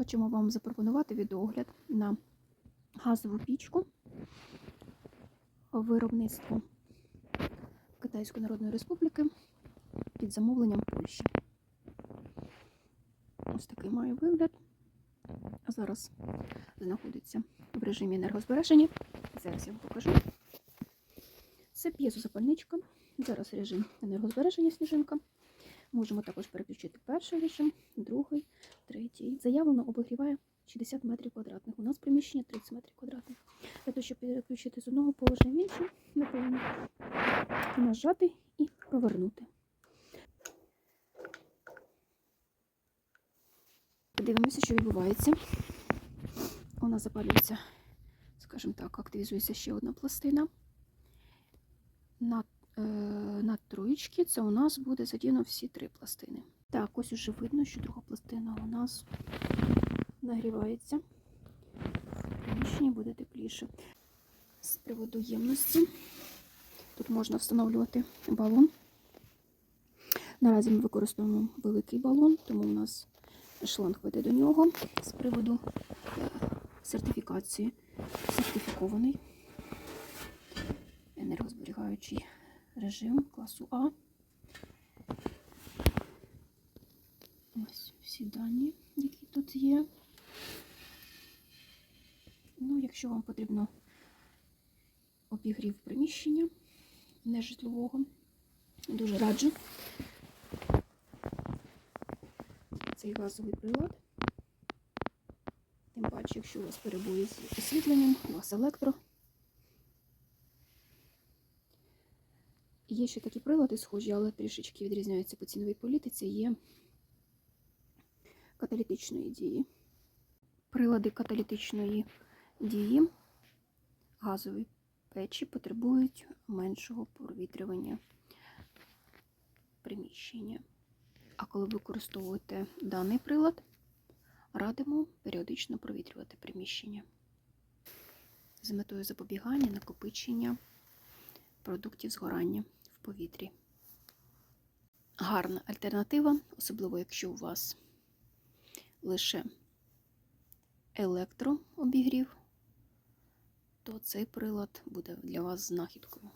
хочемо вам запропонувати відеогляд на газову пічку виробництво Китайської Народної Республіки під замовленням Польщі. Ось такий має вигляд. Зараз знаходиться в режимі енергозбереження. Зараз я вам покажу. Це п'єзозапальничка. Зараз режим енергозбереження сніжинка. Можемо також переключити перший режим, другий, третій. Заявлено обігріває 60 метрів квадратних. У нас приміщення 30 метрів квадратних. Для того, щоб переключити з одного положення в інше, ми повинні нажати і провернути. Подивимося, що відбувається. У нас запалюється, скажімо так, активізується ще одна пластина. На, на троєчки це у нас буде задіяно всі три пластини. Так, ось уже видно, що друга пластина у нас нагрівається. В приміщенні буде тепліше. З приводу ємності. Тут можна встановлювати балон. Наразі ми використовуємо великий балон, тому у нас шланг веде до нього. З приводу е, сертифікації сертифікований енергозберігаючий режим класу А. Ось всі дані, які тут є. Ну, якщо вам потрібно обігрів приміщення нежитлового, дуже раджу цей газовий прилад. Тим паче, якщо у вас перебої з освітленням, у вас електро. Є ще такі прилади схожі, але трішечки відрізняються по ціновій політиці, є каталітичної дії. Прилади каталітичної дії газові печі потребують меншого провітрювання приміщення. А коли використовуєте даний прилад, радимо періодично провітрювати приміщення з метою запобігання накопичення продуктів згорання повітрі. Гарна альтернатива, особливо якщо у вас лише електрообігрів, то цей прилад буде для вас знахідкою.